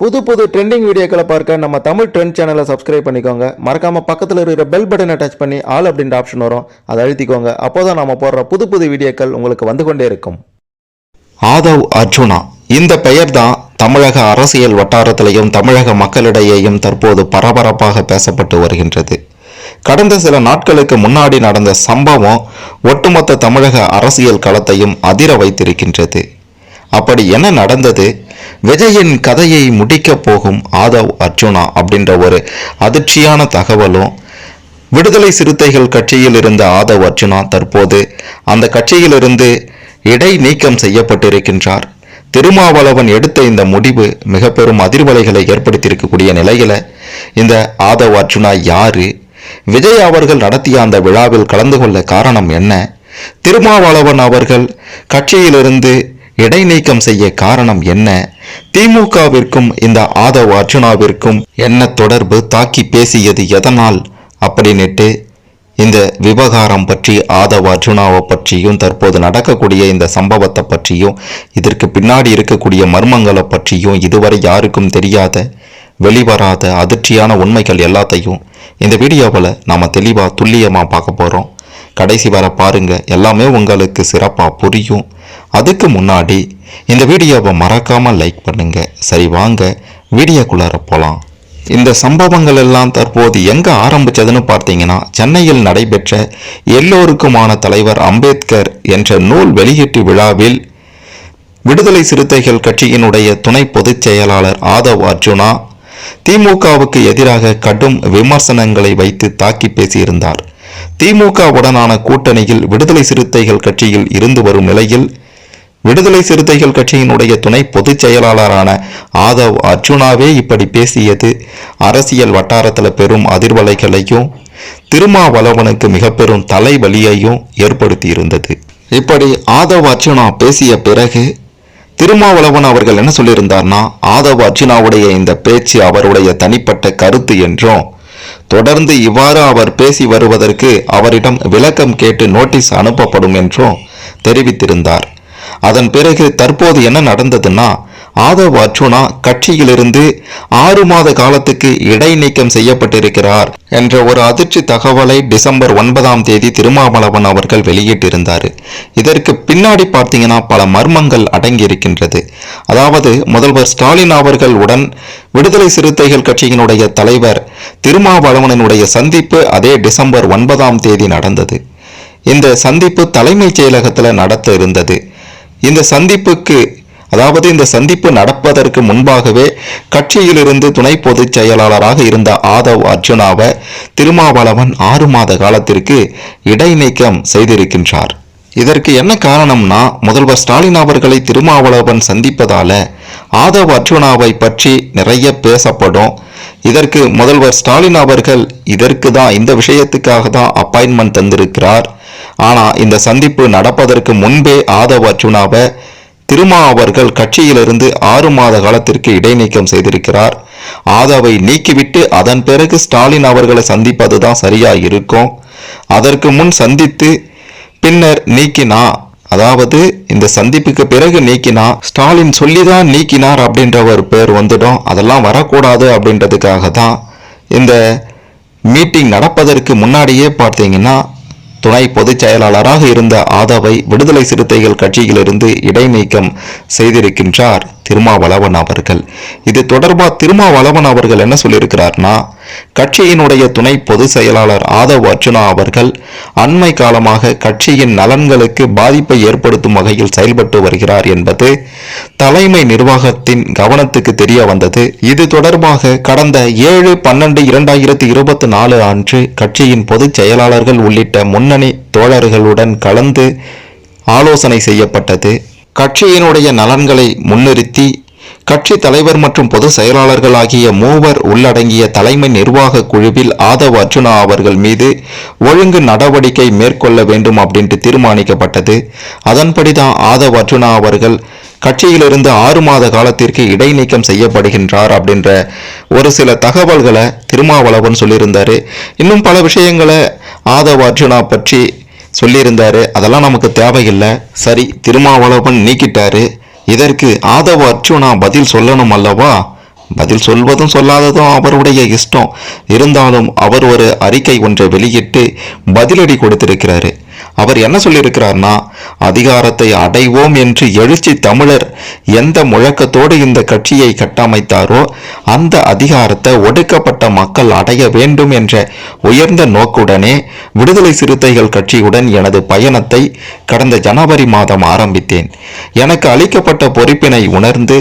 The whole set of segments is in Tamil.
புது புது ட்ரெண்டிங் வீடியோக்களை பார்க்க நம்ம தமிழ் ட்ரெண்ட் சேனலை சப்ஸ்கிரைப் பண்ணிக்கோங்க. மறக்காமல் பக்கத்தில் இருக்கிற பெல் பட்டனை டச் பண்ணி ஆல் அப்படின்ற ஆப்ஷன் வரும். அதை அழுத்திக்கோங்க. அப்போதான் நம்ம போடுற புது புது வீடியோக்கள் உங்களுக்கு வந்து கொண்டே இருக்கும். ஆதவ் அர்ஜுனா. இந்த பெயர் தான் தமிழக அரசியல் வட்டாரத்திலையும் தமிழக மக்களிடையேயும் தற்போது பரபரப்பாக பேசப்பட்டு வருகின்றது. கடந்த சில நாட்களுக்கு முன்னாடி நடந்த சம்பவம் ஒட்டுமொத்த தமிழக அரசியல் களத்தையும் அதிர வைத்திருக்கின்றது. அப்படி என்ன நடந்தது? விஜயின் கதையை முடிக்கப் போகும் ஆதவ் அர்ஜுனா அப்படின்ற ஒரு அதிர்ச்சியான தகவலும் விடுதலை சிறுத்தைகள் கட்சியில் இருந்த ஆதவ் அர்ஜுனா தற்போது அந்த கட்சியிலிருந்து இடை நீக்கம் செய்யப்பட்டிருக்கின்றார். திருமாவளவன் எடுத்த இந்த முடிவு மிக பெரும் அதிர்வலைகளை ஏற்படுத்தியிருக்கக்கூடிய நிலையில இந்த ஆதவ் அர்ஜுனா யாரு? விஜய் அவர்கள் நடத்திய அந்த விழாவில் கலந்து கொள்ள காரணம் என்ன? திருமாவளவன் அவர்கள் கட்சியிலிருந்து இடைநீக்கம் செய்ய காரணம் என்ன? திமுகவிற்கும் இந்த ஆதவ் அர்ஜுனாவிற்கும் என்ன தொடர்பு தாக்கி பேசியது எதனால்? அப்படின்னுட்டு இந்த விவகாரம் பற்றி ஆதவ் அர்ஜுனாவை பற்றியும் தற்போது நடக்கக்கூடிய இந்த சம்பவத்தை பற்றியும் இதற்கு பின்னாடி இருக்கக்கூடிய மர்மங்களை பற்றியும் இதுவரை யாருக்கும் தெரியாத வெளிவராத அதிர்ச்சியான உண்மைகள் எல்லாத்தையும் இந்த வீடியோவில் நாம் தெளிவாக துல்லியமாக பார்க்க போகிறோம் கடைசி வர பாருங்க. எல்லாமே உங்களுக்கு சிறப்பாக புரியும். அதுக்கு முன்னாடி இந்த வீடியோவை மறக்காமல் லைக் பண்ணுங்க. சரி வாங்க. வீடியோக்குள்ளார போகலாம் இந்த சம்பவங்கள் எல்லாம் தற்போது எங்கே ஆரம்பிச்சதுன்னு பார்த்தீங்கன்னா சென்னையில் நடைபெற்ற எல்லோருக்குமான தலைவர் அம்பேத்கர் என்ற நூல் வெளியீட்டு விழாவில் விடுதலை சிறுத்தைகள் கட்சியினுடைய துணை பொதுச் செயலாளர் ஆதவ் அர்ஜுனா திமுகவுக்கு எதிராக கடும் விமர்சனங்களை வைத்து தாக்கி பேசியிருந்தார். திமுகவுடனான கூட்டணியில் விடுதலை சிறுத்தைகள் கட்சியில் இருந்து வரும் நிலையில் விடுதலை சிறுத்தைகள் கட்சியினுடைய துணை பொதுச் செயலாளரான ஆதவ் அர்ஜுனாவே இப்படி பேசியது. அரசியல் வட்டாரத்தில் பெரும் அதிர்வலைகளையும் திருமாவளவனுக்கு மிக பெரும் தலைவலியையும் ஏற்படுத்தி இருந்தது இப்படி ஆதவ் அர்ஜுனா பேசிய பிறகு திருமாவளவன் அவர்கள் என்ன சொல்லியிருந்தார்னா ஆதவ் அர்ஜுனாவுடைய இந்த பேச்சு அவருடைய தனிப்பட்ட கருத்து என்றும் தொடர்ந்து இவ்வாறு அவர் பேசி வருவதற்கு அவரிடம் விளக்கம் கேட்டு நோட்டீஸ் அனுப்பப்படும் என்றும் தெரிவித்திருந்தார். அதன் பிறகு தற்போது என்ன நடந்ததுன்னா ஆதவ் அர்ஜுனா கட்சியிலிருந்து ஆறு மாத காலத்துக்கு இடைநீக்கம் செய்யப்பட்டிருக்கிறார் என்ற ஒரு அதிர்ச்சி தகவலை டிசம்பர் ஒன்பதாம் தேதி திருமாவளவன் அவர்கள் வெளியிட்டிருந்தார். இதற்கு பின்னாடி பார்த்தீங்கன்னா பல மர்மங்கள் அடங்கியிருக்கின்றது. அதாவது முதல்வர் ஸ்டாலின் அவர்கள் உடன் விடுதலை சிறுத்தைகள் கட்சியினுடைய தலைவர் திருமாவளவனினுடைய சந்திப்பு அதே டிசம்பர் ஒன்பதாம் தேதி நடந்தது. இந்த சந்திப்பு தலைமைச் செயலகத்தில் நடத்த இருந்தது. இந்த சந்திப்புக்கு அதாவது இந்த சந்திப்பு நடப்பதற்கு முன்பாகவே கட்சியிலிருந்து துணை பொதுச் செயலாளராக இருந்த ஆதவ் அர்ஜுனாவை திருமாவளவன் ஆறு மாத காலத்திற்கு இடைநீக்கம் செய்திருக்கின்றார். இதற்கு என்ன காரணம்னா முதல்வர் ஸ்டாலின் அவர்களை திருமாவளவன் சந்திப்பதால ஆதவ் அர்ஜுனாவை பற்றி நிறைய பேசப்படும். இதற்கு முதல்வர் ஸ்டாலின் அவர்கள் இதற்கு தான் இந்த விஷயத்துக்காக தான் அப்பாயின்மெண்ட் தந்திருக்கிறார். ஆனால் இந்த சந்திப்பு நடப்பதற்கு முன்பே ஆதவ் அர்ஜுனாவை திருமா அவர்கள் கட்சியிலிருந்து ஆறு மாத காலத்திற்கு இடைநீக்கம் செய்திருக்கிறார். ஆதவை நீக்கிவிட்டு அதன் பிறகு ஸ்டாலின் அவர்களை சந்திப்பதுதான் சரியா இருக்கும் அதற்கு முன் சந்தித்து பின்னர் நீக்கினா அதாவது இந்த சந்திப்புக்கு பிறகு நீக்கினா ஸ்டாலின் சொல்லிதான் நீக்கினார் அப்படின்ற ஒரு பேர் வந்துடும். அதெல்லாம் வரக்கூடாது அப்படின்றதுக்காக தான் இந்த மீட்டிங் நடப்பதற்கு முன்னாடியே பார்த்தீங்கன்னா துணை பொதுச் செயலாளராக இருந்த ஆதவை விடுதலை சிறுத்தைகள் கட்சியிலிருந்து இடைநீக்கம் செய்திருக்கின்றார். திருமாவளவன் அவர்கள். இது தொடர்பாக திருமாவளவன் அவர்கள் என்ன சொல்லியிருக்கிறார்னா கட்சியினுடைய துணை பொதுச் செயலாளர் ஆதவ் அர்ஜுனா அவர்கள் அண்மை காலமாக கட்சியின் நலன்களுக்கு பாதிப்பை ஏற்படுத்தும் வகையில் செயல்பட்டு வருகிறார் என்பது தலைமை நிர்வாகத்தின் கவனத்துக்கு தெரிய வந்தது. இது தொடர்பாக கடந்த ஏழு பன்னெண்டு இரண்டாயிரத்தி இருபத்தி நாலு அன்று கட்சியின் பொதுச் செயலாளர்கள் உள்ளிட்ட முன்னணி தோழர்களுடன் கலந்து ஆலோசனை செய்யப்பட்டது. கட்சியினுடைய நலன்களை முன்னிறுத்தி கட்சி தலைவர் மற்றும் பொதுச் செயலாளர்கள் ஆகிய மூவர் உள்ளடங்கிய தலைமை நிர்வாக குழுவில் ஆதவ் அர்ஜுனா அவர்கள் மீது ஒழுங்கு நடவடிக்கை மேற்கொள்ள வேண்டும் அப்படின்ட்டு தீர்மானிக்கப்பட்டது. அதன்படிதான் ஆதவ் அர்ஜுனா அவர்கள் கட்சியிலிருந்து ஆறு மாத காலத்திற்கு இடைநீக்கம் செய்யப்படுகின்றார் அப்படின்ற ஒரு சில தகவல்களை திருமாவளவன் சொல்லியிருந்தார். இன்னும் பல விஷயங்களை ஆதவ் அர்ஜுனா பற்றி சொல்லியிருந்தாரு. அதெல்லாம் நமக்கு தேவையில்லை. சரி திருமாவளவன் நீக்கிட்டாரு. இதற்கு ஆதவ அர்ஜுனா பதில் சொல்லணும் அல்லவா? பதில் சொல்வதும் சொல்லாததும் அவருடைய இஷ்டம். இருந்தாலும் அவர் ஒரு அறிக்கை ஒன்றை வெளியிட்டு பதிலடி கொடுத்திருக்கிறாரு. அவர் என்ன சொல்லியிருக்கிறார்னா அதிகாரத்தை அடைவோம் என்று எழுச்சி தமிழர் எந்த முழக்கத்தோடு இந்த கட்சியை கட்டமைத்தாரோ அந்த அதிகாரத்தை ஒடுக்கப்பட்ட மக்கள் அடைய வேண்டும் என்ற உயர்ந்த நோக்குடனே விடுதலை சிறுத்தைகள் கட்சியுடன் எனது பயணத்தை கடந்த ஜனவரி மாதம் ஆரம்பித்தேன். எனக்கு அளிக்கப்பட்ட பொறுப்பினை உணர்ந்து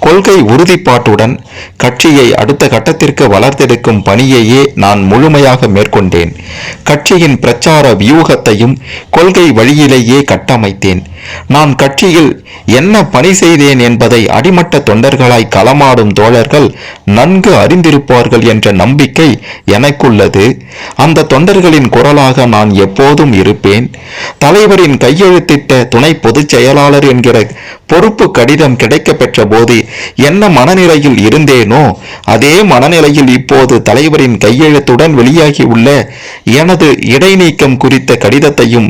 கொள்கை உறுதிப்பாட்டுடன் கட்சியை அடுத்த கட்டத்திற்கு வளர்த்தெடுக்கும் பணியையே நான் முழுமையாக மேற்கொண்டேன். கட்சியின் பிரச்சார வியூகத்தையும் கொள்கை வழியிலேயே கட்டமைத்தேன். நான் கட்சியில் என்ன பணி செய்தேன் என்பதை அடிமட்ட தொண்டர்களாய் களமாடும் தோழர்கள் நன்கு அறிந்திருப்பார்கள் என்ற நம்பிக்கை எனக்குள்ளது. அந்த தொண்டர்களின் குரலாக நான் எப்போதும் இருப்பேன். தலைவரின் கையெழுத்திட்ட துணை பொதுச் செயலாளர் என்கிற பொறுப்பு கடிதம் கிடைக்கப்பெற்ற போது என்ன மனநிலையில் இருந்தேனோ அதே மனநிலையில் இப்போது தலைவரின் கையெழுத்துடன் வெளியாகியுள்ள எனது இடைநீக்கம் குறித்த கடிதத்தையும்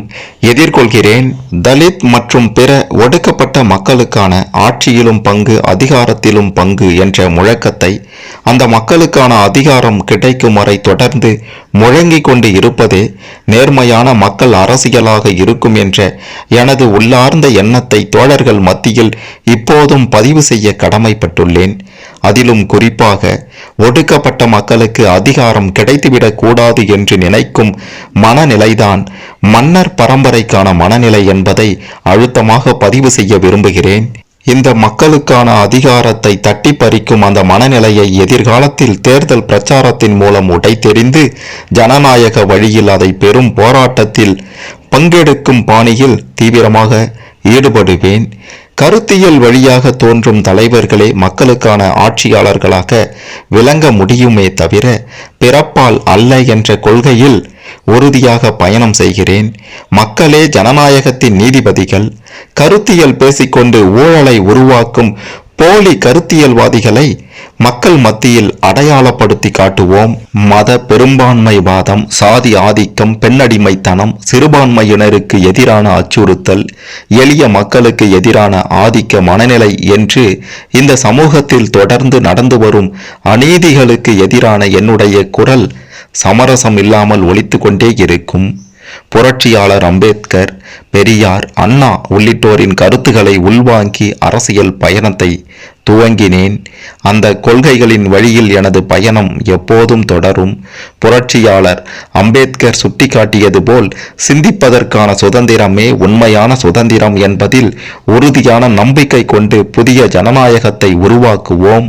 எதிர்கொள்கிறேன். தலித் மற்றும் பிற ஒடுக்கப்பட்ட மக்களுக்கான ஆட்சியிலும் பங்கு அதிகாரத்திலும் பங்கு என்ற முழக்கத்தை அந்த மக்களுக்கான அதிகாரம் கிடைக்கும் வரை தொடர்ந்து முழங்கிக் கொண்டு இருப்பதே நேர்மையான மக்கள் அரசியலாக இருக்கும் என்ற எனது உள்ளார்ந்த எண்ணத்தை தோழர்கள் மத்தியில் இப்போதும் பதிவு செய்ய கடமைப்பட்டுள்ளேன். அதிலும் குறிப்பாக ஒடுக்கப்பட்ட மக்களுக்கு அதிகாரம் கிடைத்துவிடக் கூடாது என்று நினைக்கும் மனநிலைதான் மன்னர் பரம்பரைக்கான மனநிலை என்பதை அழுத்தமாக பதிவு செய்ய விரும்புகிறேன். இந்த மக்களுக்கான அதிகாரத்தை தட்டி பறிக்கும் அந்த மனநிலையை எதிர்காலத்தில் தேர்தல் பிரச்சாரத்தின் மூலம் உடைத்தெறிந்து ஜனநாயக வழியில் அதை பெரும் போராட்டத்தில் பங்கெடுக்கும் பாணியில் தீவிரமாக ஈடுபடுவேன். கருத்தியல் வழியாக தோன்றும் தலைவர்களே மக்களுக்கான ஆட்சியாளர்களாக விளங்க முடியுமே தவிர பிறப்பால் அல்ல என்ற கொள்கையில் உறுதியாக பயணம் செய்கிறேன். மக்களே ஜனநாயகத்தின் நீதிபதிகள் கருத்தியல் பேசிக்கொண்டு ஊழலை உருவாக்கும் போலி கருத்தியல்வாதிகளை மக்கள் மத்தியில் அடையாளப்படுத்தி காட்டுவோம். மத பெரும்பான்மைவாதம் சாதி ஆதிக்கம் பெண்ணடிமைத்தனம் சிறுபான்மையினருக்கு எதிரான அச்சுறுத்தல் எளிய மக்களுக்கு எதிரான ஆதிக்க மனநிலை என்று இந்த சமூகத்தில் தொடர்ந்து நடந்து வரும் அநீதிகளுக்கு எதிரான என்னுடைய குரல் சமரசம் இல்லாமல் ஒழித்து கொண்டே இருக்கும். புரட்சியாளர் அம்பேத்கர் பெரியார் அண்ணா உள்ளிட்டோரின் கருத்துக்களை உள்வாங்கி அரசியல் பயணத்தை துவங்கினேன். அந்த கொள்கைகளின் வழியில் எனது பயணம் எப்போதும் தொடரும். புரட்சியாளர் அம்பேத்கர் சுட்டிக்காட்டியது போல் சிந்திப்பதற்கான சுதந்திரமே உண்மையான சுதந்திரம் என்பதில் உறுதியான நம்பிக்கை கொண்டு புதிய ஜனநாயகத்தை உருவாக்குவோம்.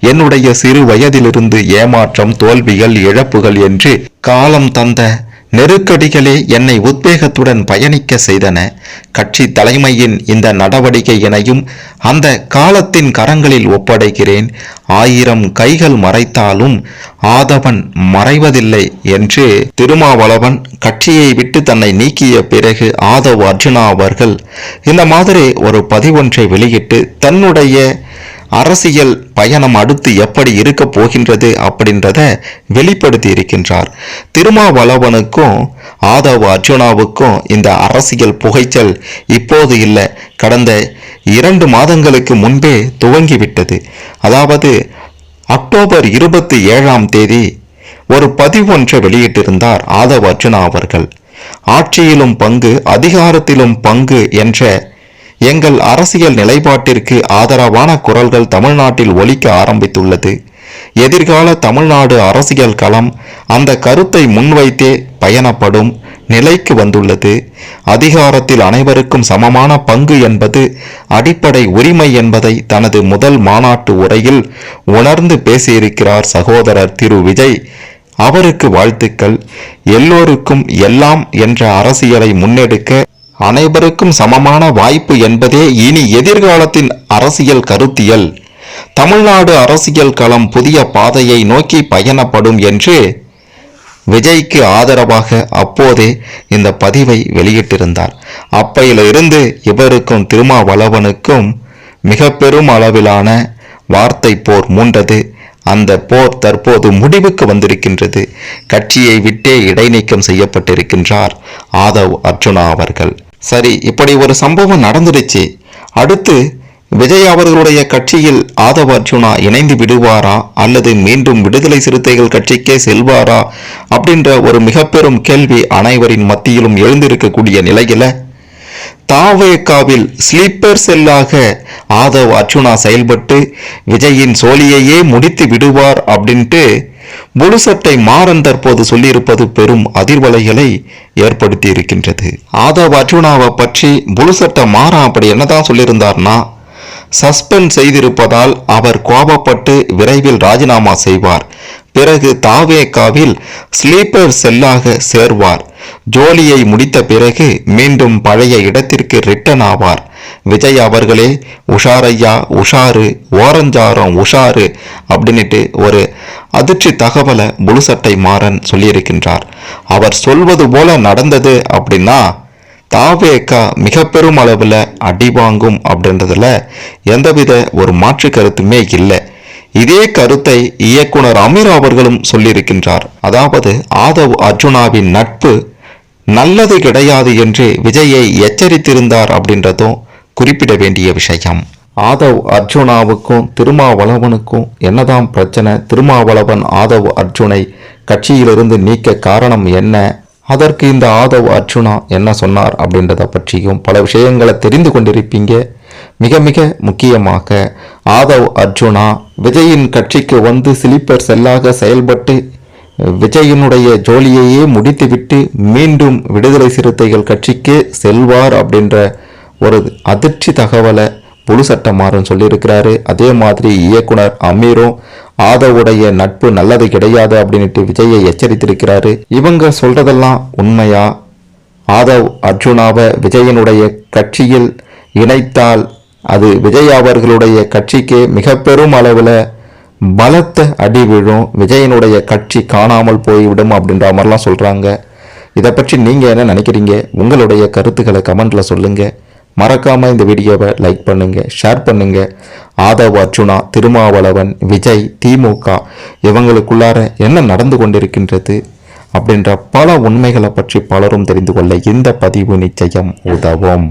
என்னுடைய சிறு வயதிலிருந்து ஏமாற்றம் தோல்விகள் இழப்புகள் என்று காலம் தந்த நெருக்கடிகளே என்னை உத்வேகத்துடன் பயணிக்க செய்தன. கட்சி தலைமையின் இந்த நடவடிக்கையினையும் அந்த காலத்தின் கரங்களில் ஒப்படைக்கிறேன். ஆயிரம் கைகள் மறைத்தாலும் ஆதவன் மறைவதில்லை என்று திருமாவளவன் கட்சியை விட்டு தன்னை நீக்கிய பிறகு ஆதவ் அர்ஜுனா அவர்கள் இந்த மாதிரி ஒரு பதிவொன்றை வெளியிட்டு தன்னுடைய அரசியல் பயணம் அடுத்து எப்படி இருக்க போகின்றது அப்படின்றத வெளிப்படுத்தி இருக்கின்றார் திருமாவளவனுக்கும் ஆதவ் அர்ஜுனாவுக்கும் இந்த அரசியல் புகைச்சல் இப்போது இல்லை. கடந்த இரண்டு மாதங்களுக்கு முன்பே துவங்கிவிட்டது. அதாவது அக்டோபர் இருபத்தி ஏழாம் தேதி ஒரு பதிவொன்றை வெளியிட்டிருந்தார் ஆதவ் அர்ஜுனா அவர்கள். ஆட்சியிலும் பங்கு அதிகாரத்திலும் பங்கு என்ற எங்கள் அரசியல் நிலைப்பாட்டிற்கு ஆதரவான குரல்கள் தமிழ்நாட்டில் ஒலிக்க ஆரம்பித்துள்ளது. எதிர்கால தமிழ்நாடு அரசியல் களம் அந்த கருத்தை முன்வைத்தே பயணப்படும் நிலைக்கு வந்துள்ளது. அதிகாரத்தில் அனைவருக்கும் சமமான பங்கு என்பது அடிப்படை உரிமை என்பதை தனது முதல் மாநாட்டு உரையில் உணர்ந்து பேசியிருக்கிறார் சகோதரர் திரு விஜய். அவருக்கு வாழ்த்துக்கள். எல்லோருக்கும் எல்லாம் என்ற அரசியலை முன்னெடுக்க அனைவருக்கும் சமமான வாய்ப்பு என்பதே இனி எதிர்காலத்தின் அரசியல் கருத்தியல். தமிழ்நாடு அரசியல் களம் புதிய பாதையை நோக்கி பயணப்படும் என்று விஜய்க்கு ஆதரவாக அப்போதே இந்த பதிவை வெளியிட்டிருந்தார். அப்பையிலிருந்து இவருக்கும் திருமாவளவனுக்கும் மிக பெரும் அளவிலான வார்த்தை போர் மூண்டது. அந்த போர் தற்போது முடிவுக்கு வந்திருக்கின்றது. கட்சியை விட்டே இடைநீக்கம் செய்யப்பட்டிருக்கின்றார் ஆதவ் அர்ஜுனா அவர்கள். சரி இப்படி ஒரு சம்பவம் நடந்துடுச்சு. அடுத்து விஜய் அவர்களுடைய கட்சியில் ஆதவ அர்ஜுனா இணைந்து விடுவாரா? அல்லது மீண்டும் விடுதலை சிறுத்தைகள் கட்சிக்கே செல்வாரா? அப்படின்ற ஒரு மிக பெரும் கேள்வி அனைவரின் மத்தியிலும் எழுந்திருக்கக்கூடிய நிலையில தாவேக்காவில் ஸ்லீப்பர் செல்லாக ஆதவ் அர்ஜுனா செயல்பட்டு விஜயின் சோழியையே முடித்து விடுவார் அப்படின்ட்டு முழுசட்டை மாறன் தற்போது சொல்லியிருப்பது பெரும் அதிர்வலைகளை ஏற்படுத்தி இருக்கின்றது ஆதவ் அர்ஜுனாவை பற்றி முழுசட்ட மாறன் அப்படி என்னதான் சொல்லியிருந்தார்னா சஸ்பெண்ட் செய்திருப்பதால் அவர் கோபப்பட்டு விரைவில் ராஜினாமா செய்வார். பிறகு தாவேக்காவில் ஸ்லீப்பர் செல்லாக சேர்வார். ஜோலியை முடித்த பிறகு மீண்டும் பழைய இடத்திற்கு ரிட்டன் ஆவார். விஜய் அவர்களே உஷாரையா உஷாரு ஓரஞ்சாரம் உஷாரு அப்படின்னுட்டு ஒரு அதிர்ச்சி தகவலை முழுசட்டை மாறன் சொல்லியிருக்கின்றார். அவர் சொல்வது போல நடந்தது அப்படின்னா தாவேக்கா மிக பெரும் அளவில் அடிவாங்கும் அப்படின்றதுல எந்தவித ஒரு மாற்று கருத்துமே இல்லை. இதே கருத்தை இயக்குனர் அமீர் அவர்களும் சொல்லியிருக்கின்றார். அதாவது ஆதவ் அர்ஜுனாவின் நட்பு நல்லது கிடையாது என்று விஜயை எச்சரித்திருந்தார் அப்படின்றதும் குறிப்பிட வேண்டிய விஷயம். ஆதவ் அர்ஜுனாவுக்கும் திருமாவளவனுக்கும் என்னதான் பிரச்சனை திருமாவளவன் ஆதவ் அர்ஜுனை கட்சியிலிருந்து நீக்க காரணம் என்ன? அதற்கு இந்த ஆதவ் அர்ஜுனா என்ன சொன்னார் அப்படின்றத பற்றியும் பல விஷயங்களை தெரிந்து கொண்டிருப்பீங்க. மிக மிக முக்கியமாக ஆதவ் அர்ஜுனா விஜயின் கட்சிக்கு வந்து சிலிப்பர் செல்லாக செயல்பட்டு விஜயனுடைய ஜோலியையே முடித்துவிட்டு மீண்டும் விடுதலை சிறுத்தைகள் கட்சிக்கு செல்வார் அப்படின்ற ஒரு அதிர்ச்சி தகவலை புழு மாறும் சொல்லியிருக்கிறாரு. அதே மாதிரி இயக்குனர் அமீரும் ஆதவுடைய நட்பு நல்லது கிடையாது அப்படின்ட்டு விஜயை எச்சரித்திருக்கிறாரு. இவங்க சொல்றதெல்லாம் உண்மையா? ஆதவ் அர்ஜுனாவை விஜயனுடைய கட்சியில் இணைத்தால் அது விஜய் அவர்களுடைய கட்சிக்கு மிக பெரும் அளவில் பலத்த அடி விழும். விஜயனுடைய கட்சி காணாமல் போய்விடும் அப்படின்ற மாதிரிலாம் சொல்கிறாங்க இதை பற்றி நீங்கள் என்ன நினைக்கிறீங்க? உங்களுடைய கருத்துக்களை கமெண்ட்டில் சொல்லுங்கள் மறக்காமல் இந்த வீடியோவை லைக் பண்ணுங்கள் ஷேர் பண்ணுங்கள் ஆதவ் அர்ஜுனா திருமாவளவன் விஜய் திமுக இவங்களுக்குள்ளார என்ன நடந்து கொண்டிருக்கின்றது அப்படின்ற பல உண்மைகளை பற்றி பலரும் தெரிந்து கொள்ள இந்த பதிவு நிச்சயம் உதவும்.